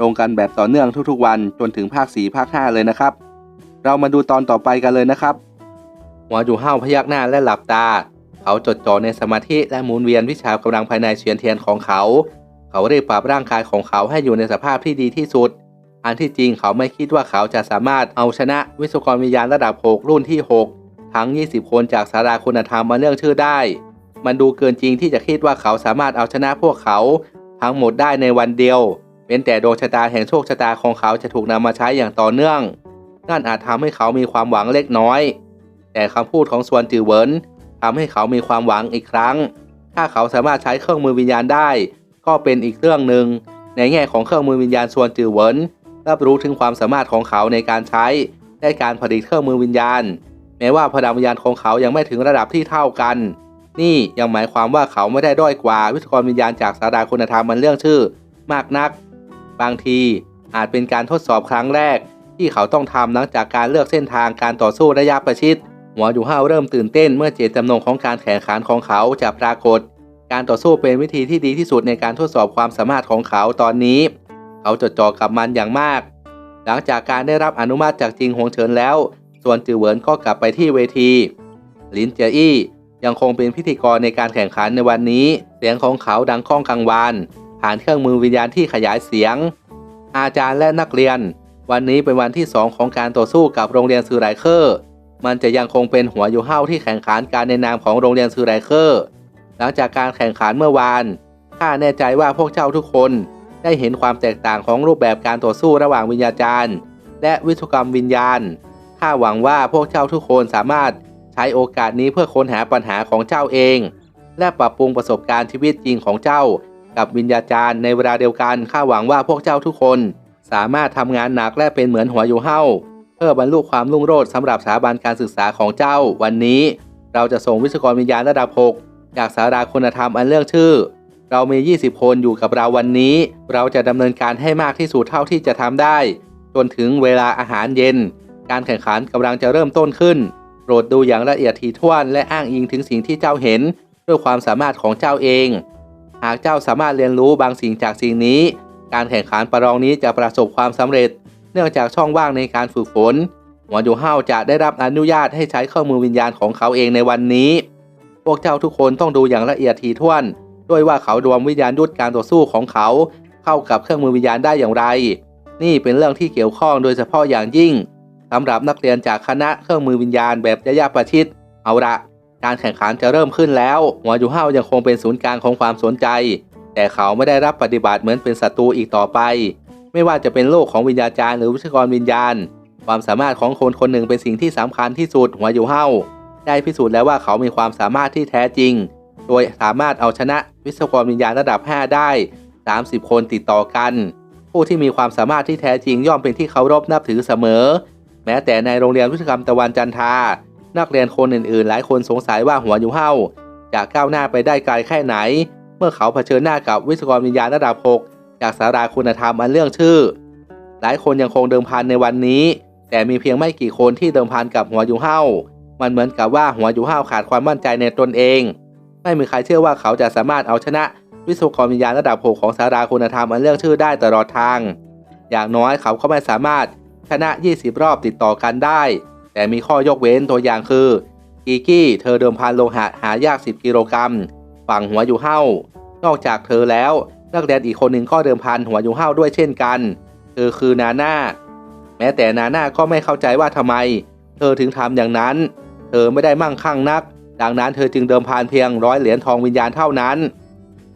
ลงกันแบบต่อเนื่องทุกๆวันจนถึงภาค4ภาค5เลยนะครับ เรามาดูตอนต่อไปกันเลยนะครับหัวอยู่ห้าวพยักหน้าและหลับตา เขาจดจ่อในสมาธิและหมุนเวียนวิชากำลังภายในเฉียนเทียนของเขา เขารีบปรับร่างกายของเขาให้อยู่ในสภาพที่ดีที่สุด อันที่จริงเขาไม่คิดว่าเขาจะสามารถเอาชนะวิศวกรวิญญาณระดับ 6 รุ่นที่ 6 ทั้ง 20 คนจากสาราคุณธรรมมาเรื่องชื่อได้ มันดูเกินจริงที่จะคิดว่าเขาสามารถเอาชนะพวกเขา ทั้งหมดได้ในวันเดียว เป็นแต่ดวงชะตาแห่งโชคชะตาของเขาจะถูกนำมาใช้อย่างต่อเนื่อง นั่นอาจทำให้เขามีความหวังเล็กน้อย แต่คำพูดของส่วนจือเหวินทำให้เขามีความหวังอีกครั้ง ถ้าเขาสามารถใช้เครื่องมือวิญญาณได้ ก็เป็นอีกเรื่องหนึ่ง ในแง่ของเครื่องมือวิญญาณส่วนจือเหวินรับรู้ถึงความสามารถของเขาในการใช้และการผลิตเครื่องมือวิญญาณ แม้ว่าพลังวิญญาณของเขายังไม่ถึงระดับที่เท่ากัน นี่ยังหมายความว่าเขาไม่ได้ด้อยกว่าวิศวกรวิญญาณจากสาราคุณธรรมมันเรื่องชื่อ มากนัก บางทีอาจเป็นการทดสอบครั้งแรก ที่เขาต้องทำหลังจากการเลือกเส้นทางการต่อสู้ระยะประชิดหัวอยู่ห้าวเริ่มตื่นเต้นเมื่อเจตจำนงของการแข่งขันของเขาจะปรากฏ การต่อสู้เป็นวิธีที่ดีที่สุดในการทดสอบความสามารถของเขาตอนนี้ เขาจดจ่อกับมันอย่างมาก หลังจากการได้รับอนุมัติจากจิงหงเฉินแล้ว ส่วนจือเหวินก็กลับไปที่เวที ลินเจียอี้ยังคงเป็นพิธีกรในการแข่งขันในวันนี้ เสียงของเขาดังก้องกังวาน ผ่านเครื่องมือวิญญาณที่ขยายเสียง อาจารย์และนักเรียน วันนี้เป็นวันที่ 2 ของการต่อสู้กับโรงเรียนซือไรเคอร์ มันจะยังคงเป็นหัวอยู่ห้าที่แข่งขันการในนามของโรงเรียนซือไรเคอร์ หลังจากการแข่งขันเมื่อวานข้าแน่ใจว่าพวกเจ้าทุกคนได้เห็นความแตกต่างของรูปแบบการต่อสู้ระหว่างวิญญาจารย์ และวิศวกรรมวิญญาณข้าหวังว่าพวกเจ้าทุกคนสามารถใช้โอกาสนี้เพื่อค้นหาปัญหาของเจ้าเอง และปรับปรุงประสบการณ์ชีวิตจริงของเจ้า กับวิญญาจารย์ในเวลาเดียวกันข้าหวังว่าพวกเจ้าทุกคน สามารถทำงานหนักและเป็นเหมือนหัวอยู่เห้าเพื่อบรรลุความรุ่งโรจน์สำหรับสถาบันการศึกษาของเจ้า วันนี้ เราจะส่งวิศวกรวิญญาณระดับ 6 จากสาราคุณธรรมอันเรื่องชื่อ เรามี 20 คนอยู่กับเราวันนี้ เราจะดำเนินการให้มากที่สุดเท่าที่จะทำได้ จนถึงเวลาอาหารเย็น การแข่งขันกำลังจะเริ่มต้นขึ้น โปรดดูอย่างละเอียดถี่ถ้วนและอ้างอิงถึงสิ่งที่เจ้าเห็น ด้วยความสามารถของเจ้าเอง หากเจ้าสามารถเรียนรู้บางสิ่งจากสิ่งนี้ การแข่งขันประลองนี้จะประสบความสำเร็จ เนื่องจากช่องว่างในการฝึกฝนหัวอยู่ห้าจะได้รับอนุญาตให้ใช้เครื่องมือวิญญาณของเขาเองในวันนี้ พวกเจ้าทุกคนต้องดูอย่างละเอียดถี่ถ้วน ด้วยว่าเขารวมวิญญาณยุทธการต่อสู้ของเขา เข้ากับเครื่องมือวิญญาณได้อย่างไร นี่เป็นเรื่องที่เกี่ยวข้องโดยเฉพาะอย่างยิ่งสำหรับนักเรียนจากคณะเครื่องมือวิญญาณแบบยะยะประชิดเอาละ การแข่งขันจะเริ่มขึ้นแล้วหัวยู่ห้าวยังคงเป็นศูนย์กลางของความสนใจ แต่เขาไม่ได้รับปฏิบัติเหมือนเป็นศัตรูอีกต่อไป ไม่ว่าจะเป็นโลกของวิญญาจารย์หรือวิศวกรวิญญาณ ความสามารถของคนคนหนึ่งเป็นสิ่งที่สำคัญที่สุดหัวยูเห้าได้พิสูจน์แล้วว่าเขามีความสามารถที่แท้จริง โดยสามารถเอาชนะวิศวกรวิญญาณระดับ 5 ได้ 30 คนติดต่อกัน ผู้ที่มีความสามารถที่แท้จริงย่อมเป็นที่เคารพนับถือเสมอ แม้แต่ในโรงเรียนวิศวกรรมตะวันจันทรา นักเรียนคนอื่นๆ หลายคนสงสัยว่าหัวอยู่เห้าจะก้าวหน้าไปได้ไกลแค่ไหน เมื่อเขาเผชิญหน้ากับวิศวกรวิญญาณระดับ6จากสาราคุณธรรมอันเรื่องชื่อ หลายคนยังคงเดิมพันในวันนี้ แต่มีเพียงไม่กี่คนที่เดิมพันกับหัวอยู่เห้ามันเหมือนกับว่าหัวอยู่ห้าขาดความมั่นใจในตนเอง ไม่มีใครเชื่อว่าเขาจะสามารถเอาชนะวิศวกรวิญญาณระดับ6ของสาราคุณธรรมอันเรื่องชื่อได้ตลอดทาง อย่างน้อยเขาก็ไม่สามารถชนะ 20 รอบติดต่อกันได้ แต่มีข้อยกเว้นตัวอย่างคือกีกี้เธอเดิมพันโลหะหายาก 10 กิโลกรัมฝั่งหัวอยู่เห้านอกจากเธอแล้วนักเรียนอีกคนหนึ่งก็เดิมพันหัวอยู่เห้าด้วยเช่นกันเธอคือนาน่าแม้แต่นาน่าก็ไม่เข้าใจว่าทำไม เธอถึงทำอย่างนั้น เธอไม่ได้มั่งคั่งนัก ดังนั้นเธอจึงเดิมพันเพียงร้อยเหรียญทองวิญญาณเท่านั้น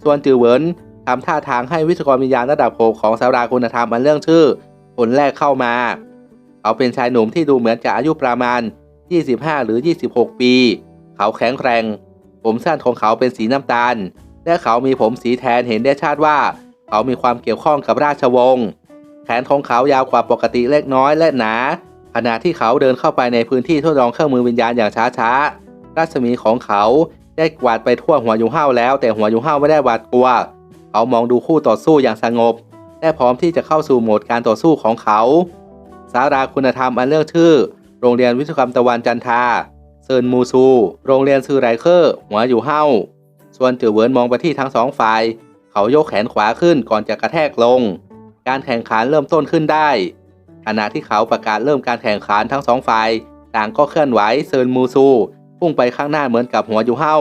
ส่วนจือเหวินทำท่าทางให้วิศวกรวิญญาณระดับโกของสาราคุณธรรมอันเรื่องชื่อ คนแรกเข้ามา เขาเป็นชายหนุ่มที่ดูเหมือนจะอายุประมาณ 25 หรือ 26 ปี เขาแข็งแรง ผมสั้นของเขาเป็นสีน้ำตาล และเขามีผมสีแทนเห็นได้ชัดว่า เขามีความเกี่ยวข้องกับราชวงศ์ แขนของเขายาวกว่าปกติเล็กน้อยและหนา ขณะที่เขาเดินเข้าไปในพื้นที่ทดลองเครื่องมือวิญญาณอย่างช้าๆ รัศมีของเขาได้กวาดไปทั่วหัวยูเห่าแล้ว แต่หัวยูเห่าไม่ได้หวาดกลัว เขามองดูคู่ต่อสู้อย่างสงบ และพร้อมที่จะเข้าสู่โหมดการต่อสู้ของเขา สาราคุณธรรมอันเรื่องชื่อ โรงเรียนวิศวกรรมตะวันจันทาเซินมูซู โรงเรียนซือไรเคอร์หัวอยู่เฮ้าส่วนจือเหวินมองไปที่ทั้งสองฝ่าย เขายกแขนขวาขึ้นก่อนจะกระแทกลง การแข่งขันเริ่มต้นขึ้นได้ ขณะที่เขาประกาศเริ่มการแข่งขันทั้งสองฝ่าย ต่างก็เคลื่อนไหวเซินมูซู พุ่งไปข้างหน้าเหมือนกับหัวอยู่เฮ้า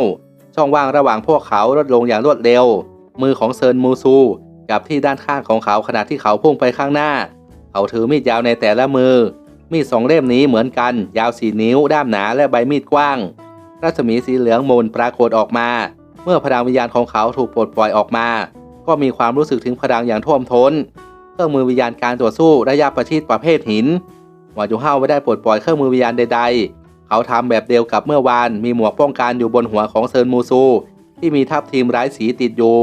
ช่องว่างระหว่างพวกเขาลดลงอย่างรวดเร็ว มือของเซินมูซูจับที่ด้านข้างของเขาขณะที่เขาพุ่งไปข้างหน้า เขาถือมีดยาวในแต่ละมือ มีดสองเล่มนี้เหมือนกัน ยาวสี่นิ้ว ด้ามหนาและใบมีดกว้าง รัศมีสีเหลืองมนปรากฏออกมา เมื่อพลังวิญญาณของเขาถูกปลดปล่อยออกมา ก็มีความรู้สึกถึงพลังอย่างท่วมท้น เครื่องมือวิญญาณการต่อสู้ระยะประชิดประเภทหินหมอจูเฮาไม่ได้ปลดปล่อยเครื่องมือวิญญาณใด ๆ เขาทำแบบเดียวกับเมื่อวาน มีหมวกป้องกันอยู่บนหัวของเซินมูซู ที่มีทับทีมไร้สีติดอยู่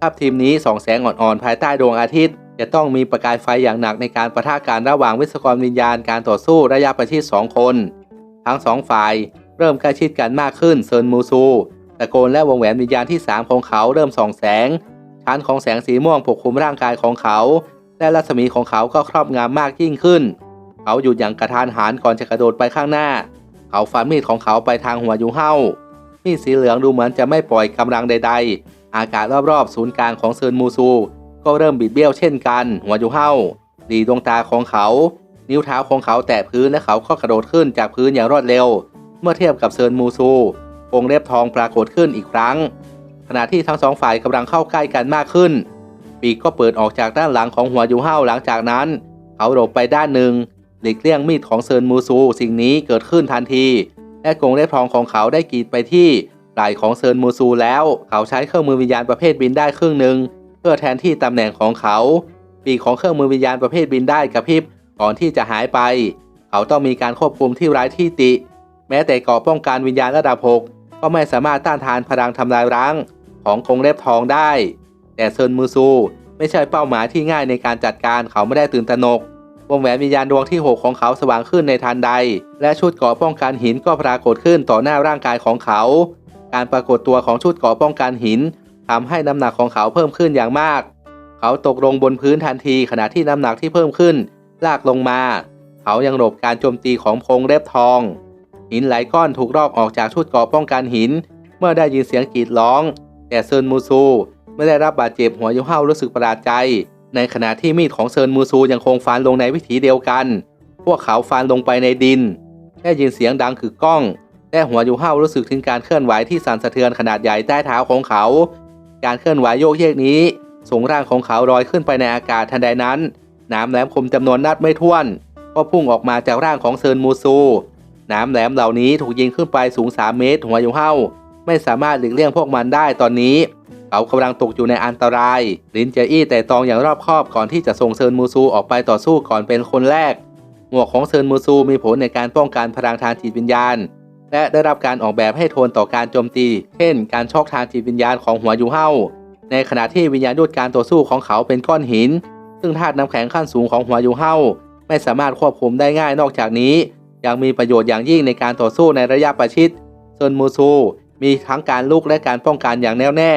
ทับทีมนี้ส่องแสงอ่อนๆภายใต้ดวงอาทิตย์ จะต้องมีประกายไฟอย่างหนักในการประทะการระหว่างวิศวกรวิญญาณการต่อสู้ระยะประชิดสองคน ทั้งสองฝ่ายเริ่มใกล้ชิดกันมากขึ้นเซินมูซูตะโกนและวงแหวนวิญญาณที่สามของเขาเริ่มส่องแสง ชั้นของแสงสีม่วงปกคลุมร่างกายของเขา และรัศมีของเขาก็ครอบงำมากยิ่งขึ้น เขาหยุดอย่างกระทานหันก่อนจะกระโดดไปข้างหน้า เขาฟันมีดของเขาไปทางหัวยูเฮามีดสีเหลืองดูเหมือนจะไม่ปล่อยกำลังใด ๆ อากาศรอบๆ ศูนย์กลางของเซินมูซู ก็เริ่มบิดเบี้ยวเช่นกัน หัวยูเฮ้าดีดวงตาของเขา นิ้วเท้าของเขาแตะพื้นและเขาก็กระโดดขึ้นจากพื้นอย่างรวดเร็ว เมื่อเทียบกับเซินมูซูวงเล็บทองปรากฏขึ้นอีกครั้ง ขณะที่ทั้งสองฝ่ายกำลังเข้าใกล้กันมากขึ้น ปีกก็เปิดออกจากด้านหลังของหัวยูเฮ้าหลังจากนั้น เขาหลบไปด้านหนึ่งหลีกเลี่ยงมีดของเซินมูซู สิ่งนี้เกิดขึ้นทันที และกงเล็บทองของเขาได้กรีดไปที่ไหล่ของเซินมูซูแล้ว เขาใช้เครื่องมือวิญญาณประเภทบินได้ครึ่งหนึ่ง เพื่อแทนที่ตำแหน่งของเขา ปีกของเครื่องมือวิญญาณประเภทบินได้กระพริบก่อนที่จะหายไป เขาต้องมีการควบคุมที่ไร้ที่ติ แม้แต่เกราะป้องกันวิญญาณระดับ 6 ก็ไม่สามารถต้านทานพลังทำลายร้างของกงเล็บทองได้ แต่เซินมูซูไม่ใช่เป้าหมายที่ง่ายในการจัดการเขาไม่ได้ตื่นตระหนกวงแหวนวิญญาณดวงที่ 6 ของเขาสว่างขึ้นในทันใด และชุดเกาะป้องกันหินก็ปรากฏขึ้นต่อหน้าร่างกายของเขา การปรากฏตัวของชุดเกาะป้องกันหิน ทำให้น้ำหนักของเขาเพิ่มขึ้นอย่างมาก เขาตกลงบนพื้นทันทีขณะที่น้ำหนักที่เพิ่มขึ้น ลากลงมา เขายังหลบการโจมตีของพงเล็บทอง หินหลายก้อนถูกลอกออกจากชุดเกราะป้องกันหิน เมื่อได้ยินเสียงกรีดร้อง แต่เซินมูซูไม่ได้รับบาดเจ็บหัวยูเห่ารู้สึกประหลาดใจ ในขณะที่มีดของเซินมูซูยังคงฟันลงในวิถีเดียวกัน พวกเขาฟันลงไปในดิน ได้ยินเสียงดังคือก้องและหัวยูเห่ารู้สึกถึงการเคลื่อนไหวที่สั่นสะเทือนขนาดใหญ่ใต้เท้าของเขา การเคลื่อนไหวโยกเยกนี้ส่งร่างของเขาลอยขึ้นไปในอากาศทันใดนั้น น้ำแหลมคมจำนวนนัดไม่ถ้วน ก็พุ่งออกมาจากร่างของเซินมูซู น้ำแหลมเหล่านี้ถูกยิงขึ้นไปสูง 3 เมตร หัวยูเห่าไม่สามารถหลีกเลี่ยงพวกมันได้ตอนนี้ เขากำลังตกอยู่ในอันตราย ลินเจอี้แต่ตองอย่างรอบคอบก่อนที่จะส่งเซินมูซูออกไปต่อสู้ก่อนเป็นคนแรก หมวกของเซินมูซูมีผลในการป้องกันพลังทางจิตวิญญาณ และได้รับการออกแบบให้ทนต่อการโจมตี เช่น การชอกทางจิตวิญญาณของหัวยูเห่าในขณะที่วิญญาณยุทธการต่อสู้ของเขาเป็นก้อนหิน ซึ่งธาตุน้ำแข็งขั้นสูงของหัวยูเห่าไม่สามารถควบคุมได้ง่ายนอกจากนี้ ยังมีประโยชน์อย่างยิ่งในการต่อสู้ในระยะประชิดเซินมูซู มีทั้งการลุกและการป้องกันอย่างแน่วแน่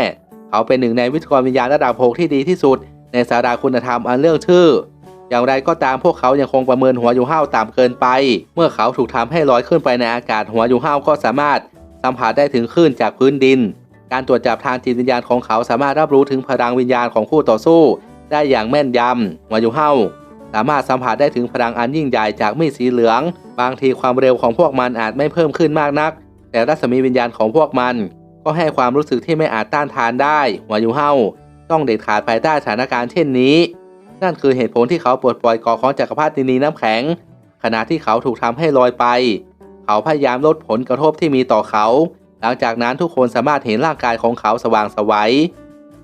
เขาเป็นหนึ่งในวิทยากรวิญญาณระดับโ6ที่ดีที่สุด ในสาราคุณธรรมอันเรื่องชื่อ อย่างไรก็ตามพวกเขายังคงประเมินหัวยูเห่าต่ำเกินไป เมื่อเขาถูกทำให้ลอยขึ้นไปในอากาศหัวยูเห่าก็สามารถสัมผัสได้ถึงคลื่นจากพื้นดิน การตรวจจับทางจิตวิญญาณของเขาสามารถรับรู้ถึงพลังวิญญาณของคู่ต่อสู้ ได้อย่างแม่นยำหัวยูเห่าสามารถสัมผัสได้ถึงพลังอันยิ่งใหญ่จากมีดสีเหลือง บางทีความเร็วของพวกมันอาจไม่เพิ่มขึ้นมากนัก แต่รัศมีวิญญาณของพวกมัน ก็ให้ความรู้สึกที่ไม่อาจต้านทานได้หัวยูเห่าต้องเด็ดขาดภายใต้สถานการณ์เช่นนี้ นั่นคือเหตุผลที่เขาปลดปล่อยกาะของจักรพรรดินีน้ำแข็ง ขณะที่เขาถูกทำให้ลอยไป เขาพยายามลดผลกระทบที่มีต่อเขา หลังจากนั้นทุกคนสามารถเห็นร่างกายของเขาสว่างสวัย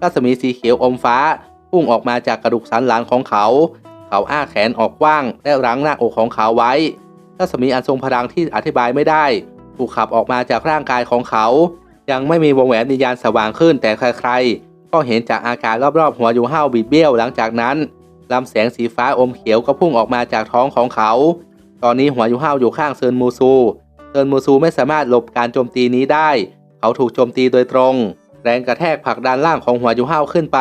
รัศมีสีเขียวอมฟ้าพุ่งออกมาจากกระดูกสันหลังของเขา เขาอ้าแขนออกกว้างและรั้งหน้าอกของเขาไว้รัศมีอันทรงพลังที่อธิบายไม่ได้ ถูกขับออกมาจากร่างกายของเขา ยังไม่มีวงแหวนวิญญาณสว่างขึ้นแต่ใครๆก็เห็นจากอาการรอบๆหัวยูเห่าบิดเบี้ยวหลังจากนั้น ลำแสงสีฟ้าอมเขียวก็พุ่งออกมาจากท้องของเขา ตอนนี้หัวยูห้าวอยู่ข้างเซินมูซูเซินมูซูไม่สามารถหลบการโจมตีนี้ได้ เขาถูกโจมตีโดยตรง แรงกระแทกผลักดันล่างของหัวยูห้าวขึ้นไป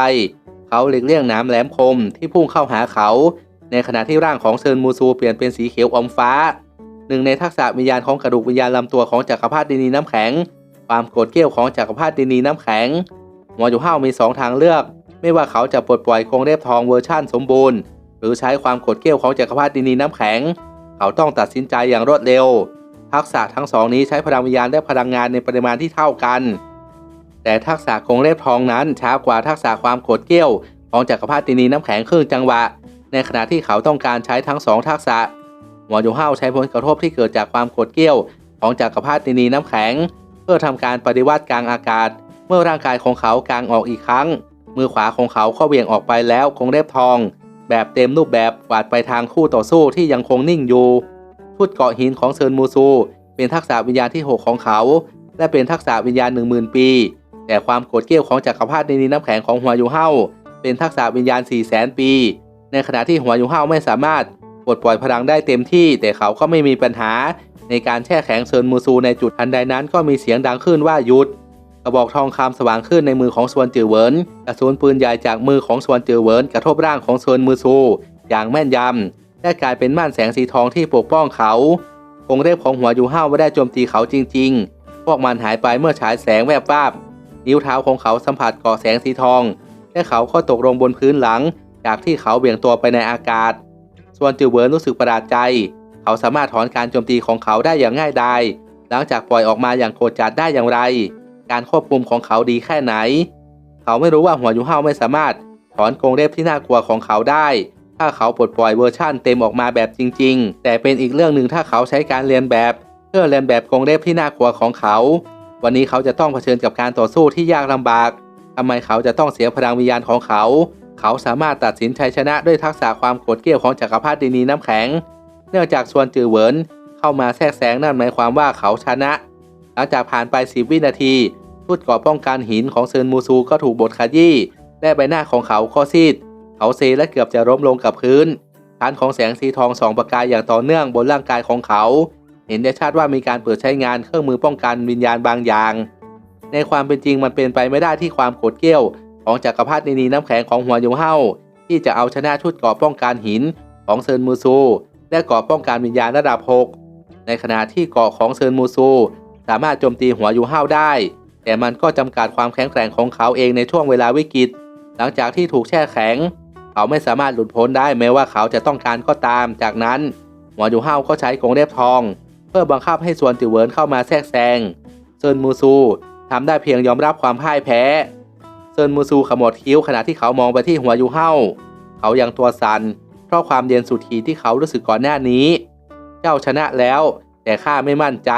เขาหลีกเลี่ยงน้ำแหลมคมที่พุ่งเข้าหาเขา ในขณะที่ร่างของเซินมูซูเปลี่ยนเป็นสีเขียวอมฟ้า หนึ่งในทักษะวิญญาณของกระดูกวิญญาณลำตัวของจักรพรรดินีน้ำแข็ง ความโกรธเกรี้ยวของจักรพรรดินีน้ำแข็งหัวยูห้าวมีสองทางเลือก ไม่ว่าเขาจะปลดปล่อยกรงเล็บทองเวอร์ชั่นสมบูรณ์ หรือใช้ความโกรธเกรี้ยวของจักรพรรดินีน้ำแข็ง เขาต้องตัดสินใจอย่างรวดเร็ว ทักษะทั้งสองนี้ใช้พลังวิญญาณและพลังงานในปริมาณที่เท่ากัน แต่ทักษะกรงเล็บทองนั้นช้ากว่าทักษะความโกรธเกรี้ยวของจักรพรรดินีน้ำแข็งครึ่งจังหวะ ในขณะที่เขาต้องการใช้ทั้งสองทักษะหัวยูห้าวใช้ผลกระทบที่เกิดจากความโกรธเกรี้ยวของจักรพรรดินีน้ำแข็ง เพื่อทำการปฏิวัติกลางอากาศ เมื่อร่างกายของเขากางออกอีกครั้ง มือขวาของเขาก็เวียงออกไปแล้วคงเล็บทอง แบบเต็มรูปแบบกวาดไปทางคู่ต่อสู้ที่ยังคงนิ่งอยู่ชุดเกาะหินของเซินมูซู เป็นทักษะวิญญาณที่ 6 ของเขา และเป็นทักษะวิญญาณ 10,000 ปี แต่ความโกรธเกรี้ยวของจักรพรรดินีน้ำแข็งของหัวยูเฮาเป็นทักษะวิญญาณ 4 0 0 0 0 0 ปี ในขณะที่หัวยูเฮาไม่สามารถปลดปล่อยพลังได้เต็มที่ แต่เขาก็ไม่มีปัญหา ในการแช่แข็งเซินมูซูในจุดทันใดนั้นก็มีเสียงดังขึ้นว่าหยุด ระบอกทองคำสว่างขึ้นในมือของสวนจือเวินกระสุนปืนใหญ่จากมือของสวนจือเวินกระทบร่างของเซินมูซูอย่างแม่นยำและกลายเป็นม่านแสงสีทองที่ปกป้องเขาคงเรียบของหัวยูห้าวไม่ได้โจมตีเขาจริง ๆ พวกมันหายไปเมื่อฉายแสงแวบวาบนิ้วเท้าของเขาสัมผัสกาะแสงสีทอง และเขาก็ตกลงบนพื้นหลัง จากที่เขาเบี่ยงตัวไปในอากาศ ส่วนจือเวิร์นรู้สึกประหลาดใจ เขาสามารถถอนการโจมตีของเขาได้อย่างง่ายดาย หลังจากปล่อยออกมาอย่างโกรธจัดได้อย่างไร การควบคุมของเขาดีแค่ไหน เขาไม่รู้ว่าหัวยูเฮาไม่สามารถถอนกรงเล็บที่น่ากลัวของเขาได้ ถ้าเขาปลดปล่อยเวอร์ชั่นเต็มออกมาแบบจริง ๆ แต่เป็นอีกเรื่องหนึ่งถ้าเขาใช้การเรียนแบบ เพื่อเรียนแบบกรงเล็บที่น่ากลัวของเขา วันนี้เขาจะต้องเผชิญกับการต่อสู้ที่ยากลำบากทำไมเขาจะต้องเสียพลังวิญญาณของเขา เขาสามารถตัดสินชัยชนะด้วยทักษะความโกรธเกรี้ยวของจักรพรรดินีน้ำแข็ง เนื่องจากส่วนจือเหวินเข้ามาแทรกแซงนั่นหมายความว่าเขาชนะ หลังจากผ่านไป 10 วินาที ชุดเกราะป้องกันหินของเซินมูซูก็ถูกบดขยี้และใบหน้าของเขาก็ซีด เขาเซและเกือบจะล้มลงกับพื้นฐานของแสงสีทองสองประกายอย่างต่อเนื่องบนร่างกายของเขา เห็นได้ชัดว่ามีการเปิดใช้งานเครื่องมือป้องกันวิญญาณบางอย่าง ในความเป็นจริงมันเป็นไปไม่ได้ที่ความโกรธเกรี้ยว ของจักรพรรดินีน้ำแข็งของหัวยงเฮาที่จะเอาชนะชุดเกราะป้องกันหินของเซินมูซู และเกราะป้องกันวิญญาณระดับ 6 ในขณะที่เกาะของเซินมูซู สามารถโจมตีหัวยูเฮาได้ แต่มันก็จำกัดความแข็งแกร่งของเขาเองในช่วงเวลาวิกฤต หลังจากที่ถูกแช่แข็ง เขาไม่สามารถหลุดพ้นได้แม้ว่าเขาจะต้องการก็ตาม จากนั้นหัวยูเฮาก็ใช้กรงเล็บทอง เพื่อบังคับให้ส่วนติวเวิร์นเข้ามาแทรกแซงเซินมูซูทำได้เพียงยอมรับความพ่ายแพ้เซินมูซูขมวดคิ้วขณะที่เขามองไปที่หัวยูเฮาเขายังตัวสัน่นเพราะความเย็นสุดขีดที่เขารู้สึกก่อนหน้านี้ เจ้าชนะแล้ว แต่ข้าไม่มั่นใจ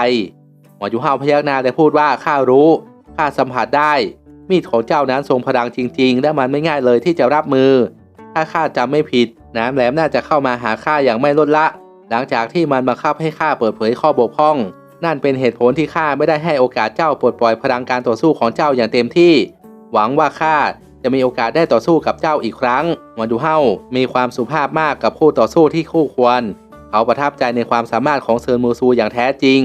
หัวยูเฮาพยักหน้าแต่พูดว่าข้ารู้ ข้าสัมผัสได้ มีดของเจ้านั้นทรงพลังจริง ๆ และมันไม่ง่ายเลยที่จะรับมือ ถ้าข้าจำไม่ผิดน้ำแหลมน่าจะเข้ามาหาข้าอย่างไม่ลดละ หลังจากที่มันบังคับให้ข้าเปิดเผยข้อบกพร่อง นั่นเป็นเหตุผลที่ข้าไม่ได้ให้โอกาสเจ้าปลดปล่อยพลังการต่อสู้ของเจ้าอย่างเต็มที่ หวังว่าข้าจะมีโอกาสได้ต่อสู้กับเจ้าอีกครั้งหวัดูเฮามีความสุภาพมากกับคู่ต่อสู้ที่คู่ควร เขาประทับใจในความสามารถของเซินมูซูอย่างแท้จริง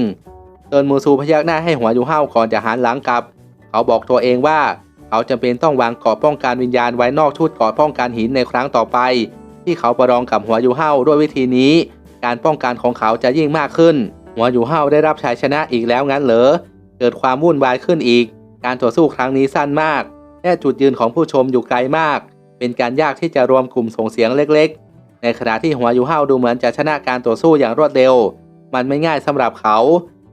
เซินมูซูพยักหน้าให้หัวยูเฮาก่อนจะหันหลังกลับ เขาบอกตัวเองว่า เขาจำเป็นต้องวางกราะป้องกันวิญญาณไว้นอกชุดกราะป้องกันหินในครั้งต่อไป ที่เขาประลองกับหัวยูเฮาด้วยวิธีนี้ การป้องกันของเขาจะยิ่งมากขึ้น หัวยูเฮาได้รับชัยชนะอีกแล้วงั้นเหรอเกิดความวุ่นวายขึ้นอีก การต่อสู้ครั้งนี้สั้นมากและจุดยืนของผู้ชมอยู่ไกลมาก เป็นการยากที่จะรวมกลุ่มส่งเสียงเล็กๆ ในขณะที่หัวยูเฮาดูเหมือนจะชนะการต่อสู้อย่างรวดเร็ว มันไม่ง่ายสำหรับเขา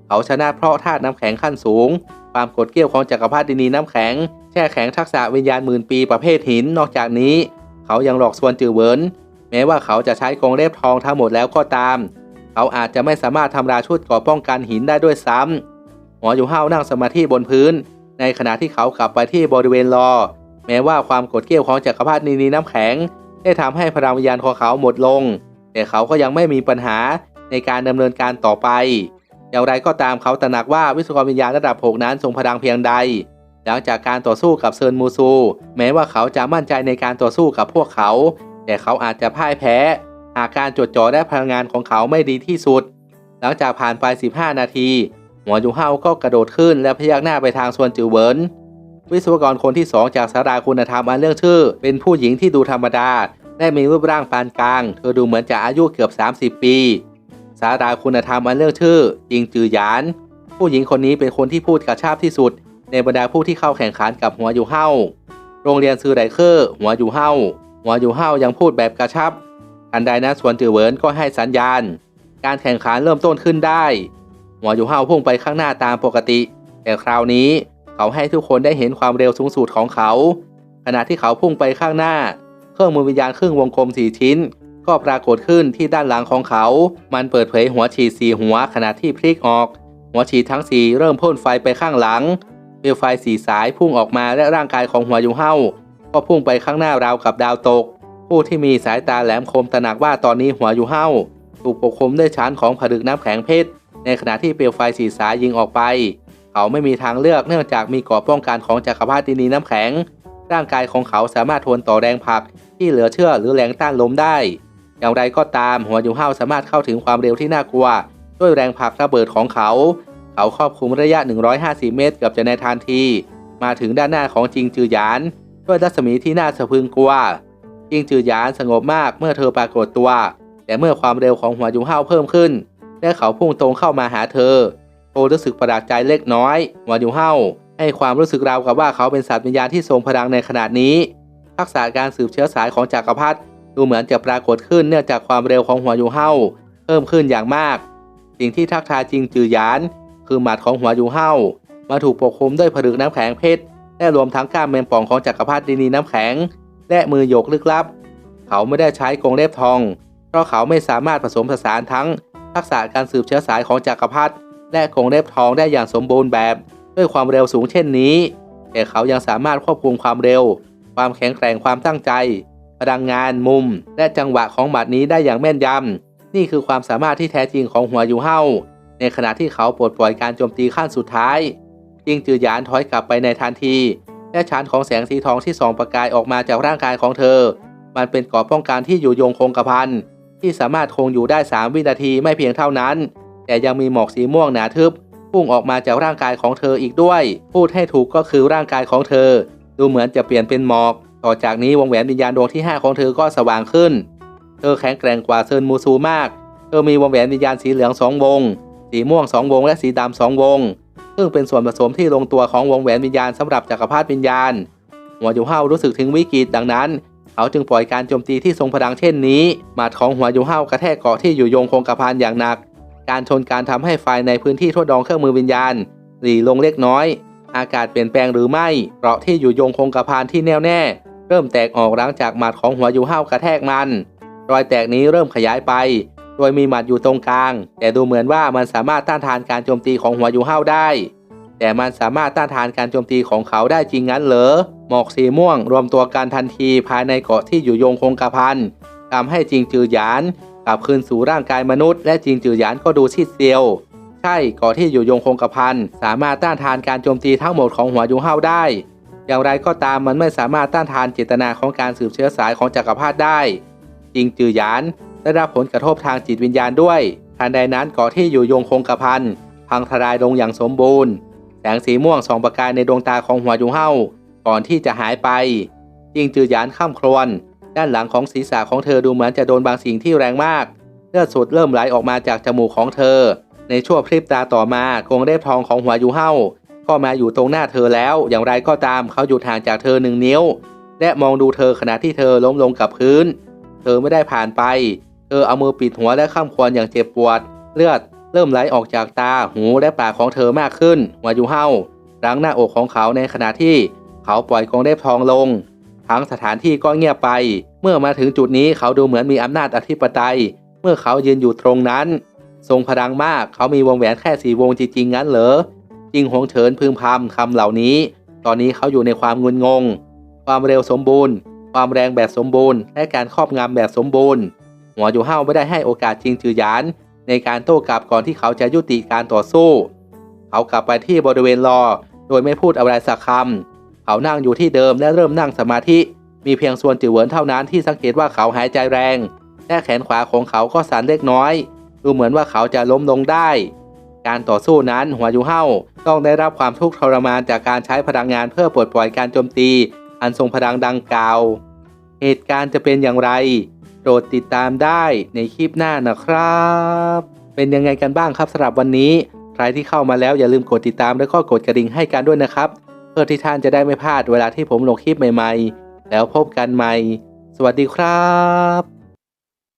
เขาชนะเพราะธาตุน้ำแข็งขั้นสูง ความกดเกลี้ยวของจักรพรรดินีน้ำแข็ง แช่แข็งทักษะวิญญาณหมื่นปีประเภทหิน นอกจากนี้ เขายังหลอกส่วนจือเวินแม้ว่าเขาจะใช้กรงเล็บทองทั้งหมดแล้วก็ตาม เขาอาจจะไม่สามารถทำลายชุดกราะป้องกันหินได้ด้วยซ้ำหัวยูเฮานั่งสมาธิบนพื้น ในขณะที่เขากลับไปที่บริเวณรอ แม้ว่าความกดเกลี้ยวของจักรพรรดินีน้ำแข็ง ได้ทำให้พลังวิญญาณของเขาหมดลง แต่เขาก็ยังไม่มีปัญหาในการดำเนินการต่อไป อย่างไรก็ตามเขาตระหนักว่าวิศวกรวิญญาณระดับ 6 นั้นทรงพลังเพียงใด หลังจากการต่อสู้กับเซินมูซู แม้ว่าเขาจะมั่นใจในการต่อสู้กับพวกเขา แต่เขาอาจจะพ่ายแพ้หากการจดจ่อและพลังงานของเขาไม่ดีที่สุด หลังจากผ่านไป 15 นาที หัวยูเฮาก็กระโดดขึ้นและพยักหน้าไปทางส่วนจือเวินวิศวกรคนที่สองจากสาราคุณธรรมอันเรื่องชื่อ เป็นผู้หญิงที่ดูธรรมดาและมีรูปร่างปานกลาง เธอดูเหมือนจะอายุเกือบ 30 ปี สาราคุณธรรมอันเรื่องชื่อจิงจือหยาน ผู้หญิงคนนี้เป็นคนที่พูดกระชาบที่สุด ในบรรดาผู้ที่เข้าแข่งขันกับหัวยูเฮาโรงเรียนซือไดเคอร์หัวยูเฮาหัวยูเฮายังพูดแบบกระชับทันใดนั้นสวนจือเหวินก็ให้สัญญาณ การแข่งขันเริ่มต้นขึ้นได้ หัวยูเฮาพุ่งไปข้างหน้าตามปกติ แต่คราวนี้เขาให้ทุกคนได้เห็นความเร็วสูงสุดของเขา ขณะที่เขาพุ่งไปข้างหน้า เครื่องมือวิญญาณครึ่งวงกลมสี่ชิ้น ก็ปรากฏขึ้นที่ด้านหลังของเขา มันเปิดเผยหัวฉีดสีหัวขณะที่พลิกออก หัวฉีดทั้งสีเริ่มพ่นไฟไปข้างหลังเปลวไฟสีสายพุ่งออกมาและร่างกายของหัวยูเฮาก็พุ่งไปข้างหน้าราวกับดาวตก ผู้ที่มีสายตาแหลมคมตระหนักว่าตอนนี้หัวยูเฮาถูกปกคลุมด้วยชั้นของผลึกน้ำแข็งเพชรในขณะที่เปลวไฟสีสายยิงออกไป เขาไม่มีทางเลือกเนื่องจากมีกราะป้องกันของจักรพรรดินีน้ำแข็ง ร่างกายของเขาสามารถทนต่อแรงผลักที่เหลือเชื่อหรือแรงต้านลมได้ อย่างไรก็ตามหัวยูเฮาสามารถเข้าถึงความเร็วที่น่ากลัว ด้วยแรงผลักระเบิดของเขา เขาครอบคลุมระยะ 150 เมตรเกือบจะในทันที มาถึงด้านหน้าของจิงจือหยาน ด้วยรัศมีที่น่าสะพรึงกลัว จิงจือหยานสงบมากเมื่อเธอปรากฏตัว แต่เมื่อความเร็วของหัวยูเฮาเพิ่มขึ้น และเขาพุ่งตรงเข้ามาหาเธอโทรู้สึกประหลาดใจเล็กน้อย หัวยูเฮาให้ความรู้สึกราวกับว่าเขาเป็นสัตว์วิญญาณที่ทรงพลังในขนาดนี้ ทักษะการสืบเชื้อสายของจักรพรรดิ ดูเหมือนจะปรากฏขึ้นเนื่องจากความเร็วของหัวยูเฮาเพิ่มขึ้นอย่างมาก สิ่งที่ทักทายจิงจือหยาน คือหมัดของหัวยูเฮามาถูกปกคลุมด้วยผลึกน้ำแข็งเพชรและรวมทั้งกล้ามแมงป่องของจักรพรรดินีน้ำแข็ง และมือโยกลึกลับ เขาไม่ได้ใช้กรงเล็บทอง เพราะเขาไม่สามารถผสมผสานทั้งทักษะการสืบเชื้อสายของจักรพรรดิและกรงเล็บทองได้อย่างสมบูรณ์แบบ ด้วยความเร็วสูงเช่นนี้ แต่เขายังสามารถควบคุมความเร็ว ความแข็งแกร่งความตั้งใจ พลังงานมุม และจังหวะของหมัดนี้ได้อย่างแม่นยำ นี่คือความสามารถที่แท้จริงของหัวยูเฮาในขณะที่เขาปลดปล่อยการโจมตีขั้นสุดท้าย จิงจือหยานถอยกลับไปในทันที และชั้นของแสงสีทองที่ส่องประกายออกมาจากร่างกายของเธอ มันเป็นกราะป้องกันที่อยู่ยงคงกระพันที่สามารถคงอยู่ได้ 3 วินาทีไม่เพียงเท่านั้น แต่ยังมีหมอกสีม่วงหนาทึบพุ่งออกมาจากร่างกายของเธออีกด้วย พูดให้ถูกก็คือร่างกายของเธอ ดูเหมือนจะเปลี่ยนเป็นหมอก ต่อจากนี้วงแหวนวิญญาณดวงที่ 5 ของเธอก็สว่างขึ้น เธอแข็งแกร่งกว่าเซินมูซูมาก เธอมีวงแหวนวิญญาณสีเหลืองสองวง สีม่วงสองวง และสีดำสองวง ซึ่งเป็นส่วนผสมที่ลงตัวของวงแหวนวิญญาณสำหรับจักรพรรดิวิญญาณ หัวยูเฮารู้สึกถึงวิกฤตดังนั้น เขาจึงปล่อยการโจมตีที่ทรงพลังเช่นนี้ หมัดของหัวยูเฮากระแทกเกาะที่อยู่ยงคงกระพันอย่างหนัก การชนการทำให้ไฟในพื้นที่ทดลองเครื่องมือวิญญาณหลีลงเล็กน้อย อากาศเปลี่ยนแปลงหรือไม่เกาะที่อยู่ยงคงกระพันที่แน่วแน่ เริ่มแตกออกหลังจากหมัดของหัวยูเฮากระแทกมัน รอยแตกนี้เริ่มขยายไป โดยมีหมัดอยู่ตรงกลาง แต่ดูเหมือนว่ามันสามารถต้านทานการโจมตีของหัวยูเฮาได้ แต่มันสามารถต้านทานการโจมตีของเขาได้จริงงั้นเหรอ หมอกสีม่วงรวมตัวกันทันทีภายในเกาะที่อยู่ยงคงกระพันทำให้จิงจือหยานกลับคืนสู่ร่างกายมนุษย์ และจิงจือหยานก็ดูชิดเซียวใช่เกาะที่อยู่ยงคงกระพันสามารถต้านทานการโจมตีทั้งหมดของหัวยูเฮาได้ อย่างไรก็ตามมันไม่สามารถต้านทานเจตนาของการสืบเชื้อสายของจักรพรรดิได้ จิงจือหยานได้รับผลกระทบทางจิตวิญญาณด้วยทันใดนั้นเกาะที่อยู่ยงคงกระพันพังทลายลงอย่างสมบูรณ์ แสงสีม่วงส่องประกายในดวงตาของหัวยูเฮาก่อนที่จะหายไป จิงจือหยานข้ามครวน ด้านหลังของศีรษะของเธอดูเหมือนจะโดนบางสิ่งที่แรงมากเลือดสดเริ่มไหลออกมาจากจมูกของเธอ ในช่วงพริบตาต่อมากรงเล็บทองของหัวยูเฮา ก็มาอยู่ตรงหน้าเธอแล้ว อย่างไรก็ตามเขาหยุดห่างจากเธอหนึ่งนิ้ว และมองดูเธอขณะที่เธอล้มลงกับพื้น เธอไม่ได้ผ่านไป เธอเอามือปิดหัวและข้ามควรอย่างเจ็บปวด เลือดเริ่มไหลออกจากตาหูและปากของเธอมากขึ้นหัวยูเฮารั้งหน้าอกของเขาในขณะที่เขาปล่อยกรงเล็บทองลง ทั้งสถานที่ก็เงียบไป เมื่อมาถึงจุดนี้เขาดูเหมือนมีอำนาจอธิปไตย เมื่อเขายืนอยู่ตรงนั้น ทรงพลังมากเขามีวงแหวนแค่สี่วงจริงๆงั้นเหรอ จิงหงเฉินพึมพำคำเหล่านี้ ตอนนี้เขาอยู่ในความงุนงง ความเร็วสมบูรณ์ ความแรงแบบสมบูรณ์ และการครอบงำแบบสมบูรณ์ หัวอยู่ห้าวไม่ได้ให้โอกาสจิงจือหยาน ในการโต้กลับก่อนที่เขาจะยุติการต่อสู้ เขากลับไปที่บริเวณรอ โดยไม่พูดอะไรสักคำเขานั่งอยู่ที่เดิมและเริ่มนั่งสมาธิ มีเพียงส่วนจิ๋วเหวินเท่านั้นที่สังเกตว่าเขาหายใจแรงและแขนขวาของเขาก็สั่นเล็กน้อย ดูเหมือนว่าเขาจะล้มลงได้ การต่อสู้นั้นหัวยูเฮาต้องได้รับความทุกข์ทรมานจากการใช้พลังงานเพื่อปลดปล่อยการโจมตี อันทรงพลังดังกล่าว เหตุการณ์จะเป็นอย่างไร โปรดติดตามได้ในคลิปหน้านะครับ เป็นยังไงกันบ้างครับสำหรับวันนี้ ใครที่เข้ามาแล้วอย่าลืมกดติดตามและก็กดกระดิ่งให้กันด้วยนะครับ เพื่อที่ท่านจะได้ไม่พลาดเวลาที่ผมลงคลิปใหม่ ๆ แล้วพบกันใหม่ สวัสดีครับ